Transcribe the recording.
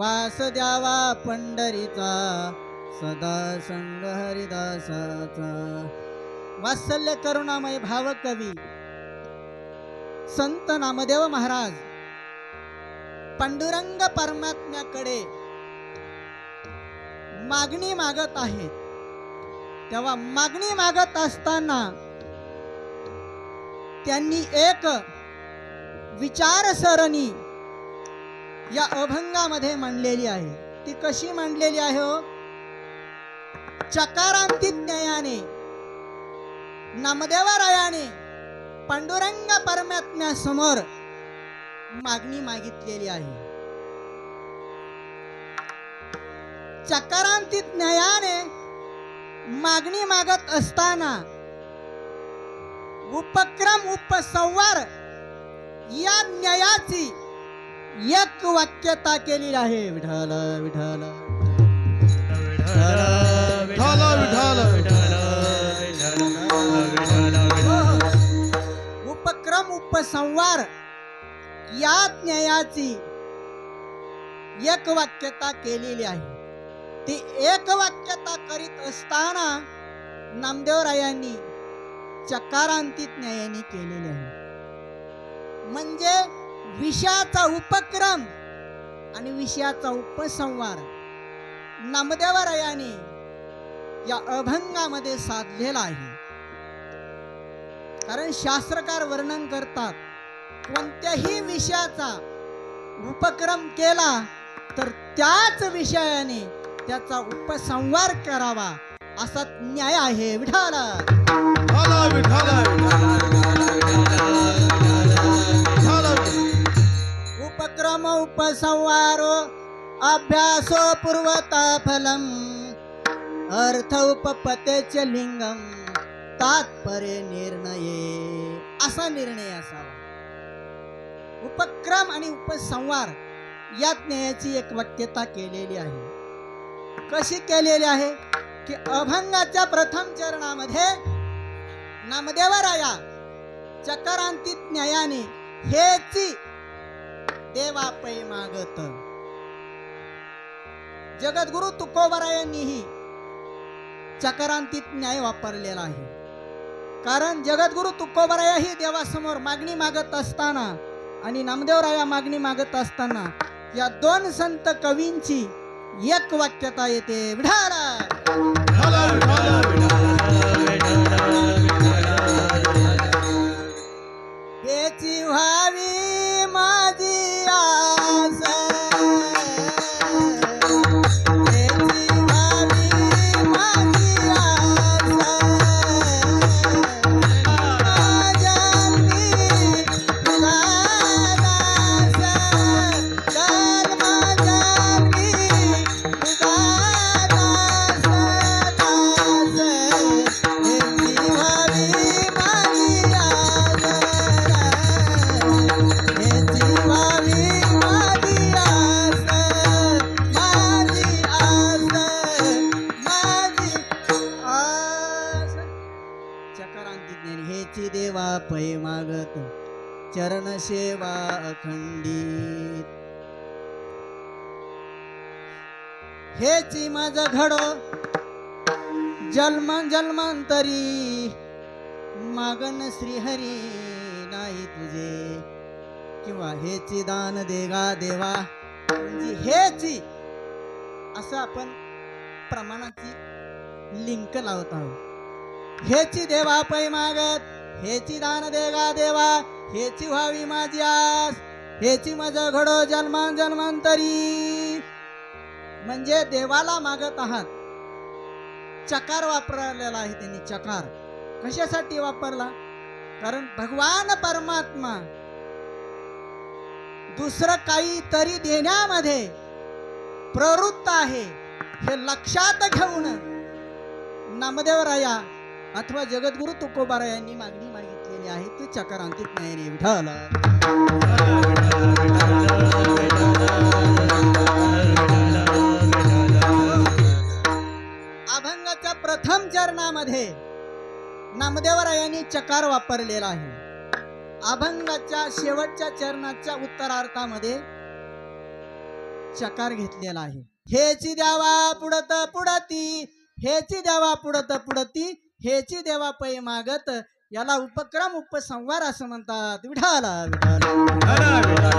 वास द्यावा पंढरीचा सदा संग हरिदासाचा. वात्सल्य करुणामय भावकवी संत नामदेव महाराज पांडुरंग परमात्म्याकडे मागणी मागत आहेत. तेव्हा मागणी मागत असताना त्यांनी एक विचारसरणी या अभंगामध्ये मांडलेली आहे. ती कशी मांडलेली आहे हो? चकारांतित न्यायाने नामदेवरायाने पांडुरंग परमात्म्यासमोर मागणी मागितलेली आहे. चकारांतित न्यायाने मागणी मागत असताना उपक्रम उपसंवार या न्यायाची एक वाक्यता केलेली आहे. विठाल विठाल विठाल विठाल उपक्रम उपसंवार या न्यायाची एक वाक्यता केलेली आहे. ती एक वाक्यता करीत असताना नामदेवरायांनी चकारांतित न्यायाने केलेली आहे. म्हणजे विषयाचा उपक्रम आणि विषयाचा उपसंवार नामदेवरायाने या अभंगामध्ये साधलेला आहे. कारण शास्त्रकार वर्णन करतात कोणत्याही विषयाचा उपक्रम केला तर त्याच विषयाने त्याचा उपसंवार करावा असा न्याय आहे. विठाला विठाल उपक्रम उपसंवारो अभ्यासो पूर्वता फलम अर्थ उपपतेचे लिंगम तात्पर्य निर्णये असा निर्णय असावा. उपक्रम आणि उपसंवार यात न्यायाची एक वाक्यता केलेली आहे. कशी केलेली आहे? की अभंगाच्या प्रथम चरणामध्ये नामदेवराया चक्रांतीत न्यायाने हेची देवा पै मागत जगद्गुरु तुकोबरायांनीही चक्रांतीत न्याय वापरलेला आहे. कारण जगद्गुरु तुकोबरायाही देवासमोर मागणी मागत असताना आणि नामदेवराया मागणी मागत असताना या दोन संत कवींची एक वाक्यता येते. विढाला पै मागत. चरण सेवा अखंडित. हेची माझ घडो. जन्म जन्मांतरी मागन श्रीहरी नाही तुझे. किंवा हेची दान देगा देवा. म्हणजे हेची असं आपण प्रमाणाची लिंक लावत आहोत. हेची देवा पै मागत. हेची दान देगा देवा हेची व्हावी माझी आस हेची मज घडो जन्मान जन्मांतरी म्हणजे देवाला मागत आहात. चकार वापरलेला आहे त्यांनी चकार. कशासाठी वापरला? कारण भगवान परमात्मा दुसरं काहीतरी देण्यामध्ये प्रवृत्त आहे हे लक्षात घेऊन नामदेवराया अथवा जगद्गुरु तुकोबारा यांनी मागणी मागितलेली आहे ती चकारांतित नाही विठाला अभंगाच्या प्रथम चरणामध्ये नामदेवरायांनी चकार वापरलेला आहे. अभंगाच्या शेवटच्या चरणाच्या उत्तरार्थामध्ये चकार घेतलेला आहे. हेची द्यावा पुढत पुढती हेची देवा पुढत पुढती हेची देवा पै मागत याला उपक्रम उपसंवार असं म्हणतात. विठाला विठाला